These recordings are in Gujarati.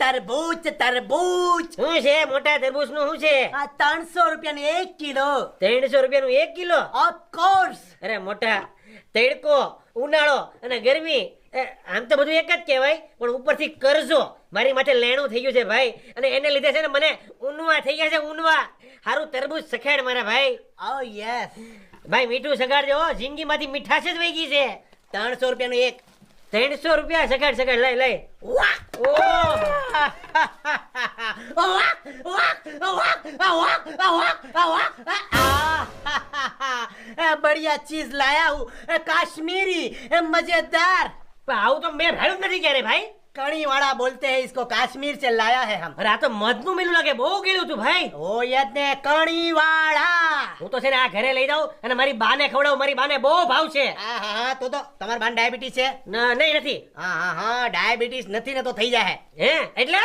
તરબૂચ તરબૂચ શું છે? મોટા તરબૂચનું શું છે? આ ત્રણસો રૂપિયાનું એક કિલો. ત્રણસો રૂપિયાનું એક કિલો? ઓફકોર્સ અરે મોટા તડકો ઉનાળો અને ગરમી આમ તો બધું એક જ કહેવાય પણ ઉપરથી કરજો. મારી માથે લેણું થઈ ગયું છે ભાઈ. અને એને લીધે છે ને મને ઉનવા થઈ ગયા છે ઉનવા હારું તરબૂચ સખેડ મારા ભાઈ. ઓ યસ ભાઈ મીઠું સગાડજો જિંદગીમાંથી મીઠાશ જ વહી ગઈ છે. ત્રણસો રૂપિયાનું એક ત્રણસો રૂપિયા સગાડ સગાડ લઈ લઈ વાહ! ઓહ! વાહ! વાહ! વાહ! વાહ! વાહ! વાહ! आह! बढ़िया चीज लाया हूँ काश्मीरी मजेदार પણ આવું તો મેં ભેળું જ નથી ક્યારે ભાઈ कड़ी वाला बोलते हैं इसको कश्मीर से लाया है हम અરે આ તો મધનું મિલું લાગે બહુ ગળ્યું તું ભાઈ ओ यदने कड़ी वाला હું તો છે ને આ ઘરે લઈ જાઉં અને મારી બાને ખવડાવું મારી બાને બહુ ભાવ છે. હા હા તો તો તમારી બાને ડાયાબિટીસ છે? નહીં નથી. હા હા હા ડાયાબિટીસ નથી ને તો થઈ જાય હે એટલે?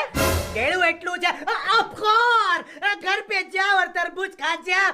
ગેળું એટલું છે. અફકોર ઘર પે જાવ તરબૂચ ખા જા.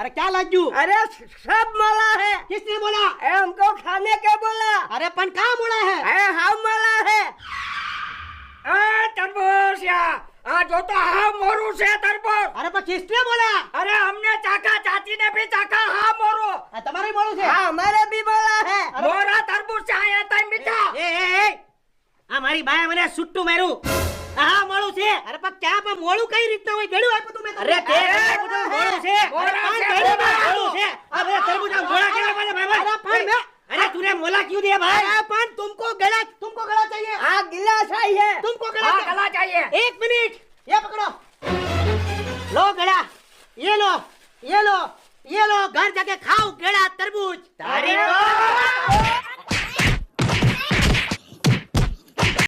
अरे क्या लाजू अरे सब मला है किसने बोला ए हमको खाने के बोला अरे पन कहाँ बोला है ए हम मला है ए तरबूजिया आ जो तो हाँ मोरू से तरबूज अरे पर किसने बोला अरे हमने चाका चाची ने भी चाका हाँ मोरू આ તમારે બોલું છે हाँ हमारे भी बोला है अरे- मोरा तरबूज से आया था मीठा એ એ એ આ મારી બાએ મને સુટ્ટું માર્યું આ મોળું છે અરે પણ ક્યાં પણ મોડું કઈ રીતના હોય ગળ્યું આપ્યું તું મેં તમને. અરે તે અરે, બધું મોળું છે મોળા અરે છે, પણ મોળા. મોળું છે આ બધા તરબૂચ આમ મોળા કેવા મને ભાઈ અરે પણ મેં- અરે तूने मोला क्यों दिया भाई अरे पण तुमको गला तुमको गला चाहिए हाँ गिलास आई है तुमको गला हाँ चाहिए। गला चाहिए एक मिनट ये पकड़ो लो गड़ा ये लो ये लो ये लो घर जाके खाओ गड़ा तरबूज तारी तो-